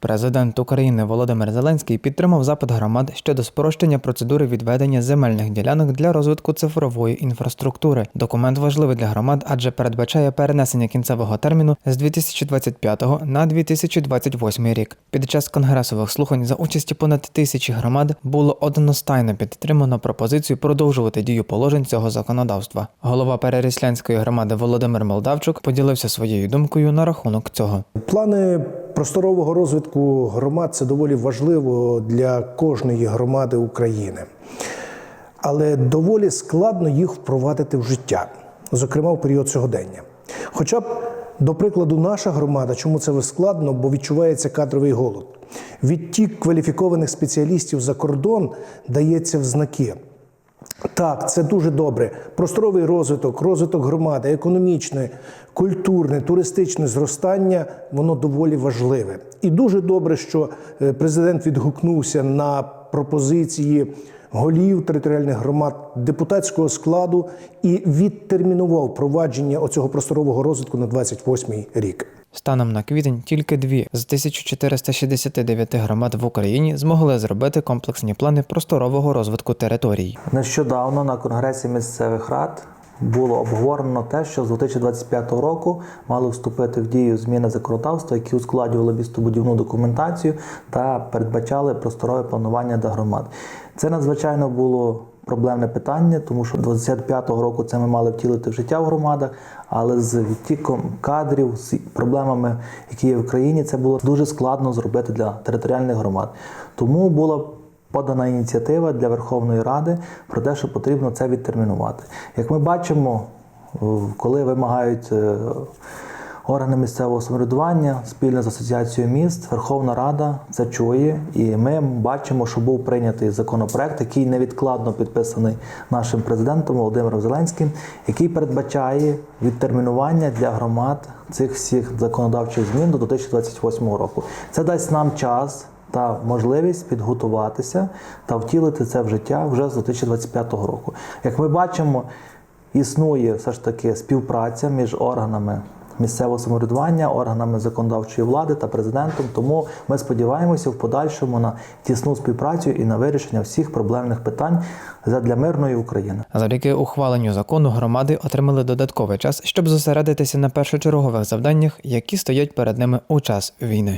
Президент України Володимир Зеленський підтримав запит громад щодо спрощення процедури відведення земельних ділянок для розвитку цифрової інфраструктури. Документ важливий для громад, адже передбачає перенесення кінцевого терміну з 2025 на 2028 рік. Під час конгресових слухань за участі понад тисячі громад було одностайно підтримано пропозицію продовжувати дію положень цього законодавства. Голова Переріслянської громади Володимир Молдавчук поділився своєю думкою на рахунок цього. Плани просторового розвитку громад це доволі важливо для кожної громади України. Але доволі складно їх впровадити в життя, зокрема в період сьогодення. Хоча б, до прикладу, наша громада, чому це складно, бо відчувається кадровий голод. Відтік кваліфікованих спеціалістів за кордон дається в знаки. Так, це дуже добре. Просторовий розвиток, розвиток громади, економічне, культурне, туристичне зростання воно доволі важливе. І дуже добре, що е, президент відгукнувся на пропозиції голів територіальних громад депутатського складу і відтермінував провадження оцього просторового розвитку на 28 рік. Станом на квітень тільки дві з 1469 громад в Україні змогли зробити комплексні плани просторового розвитку територій. Нещодавно на конгресі місцевих рад було обговорено те, що з 2025 року мали вступити в дію зміни законодавства, які ускладнювали містобудівну документацію та передбачали просторове планування для громад. Це надзвичайно було проблемне питання, тому що 25-го року це ми мали втілити в життя в громадах, але з відтіком кадрів, з проблемами, які є в країні, це було дуже складно зробити для територіальних громад. Тому була подана ініціатива для Верховної Ради про те, що потрібно це відтермінувати. Як ми бачимо, коли вимагають е, органи місцевого самоврядування спільно з асоціацією міст, Верховна Рада це чує, і ми бачимо, що був прийнятий законопроект, який невідкладно підписаний нашим президентом Володимиром Зеленським, який передбачає відтермінування для громад цих всіх законодавчих змін до 2028 року. Це дасть нам час та можливість підготуватися та втілити це в життя вже з 2025 року. Як ми бачимо, існує все ж таки співпраця між органами місцевого самоврядування, органами законодавчої влади та президентом. Тому ми сподіваємося в подальшому на тісну співпрацю і на вирішення всіх проблемних питань для мирної України. Завдяки ухваленню закону громади отримали додатковий час, щоб зосередитися на першочергових завданнях, які стоять перед ними у час війни.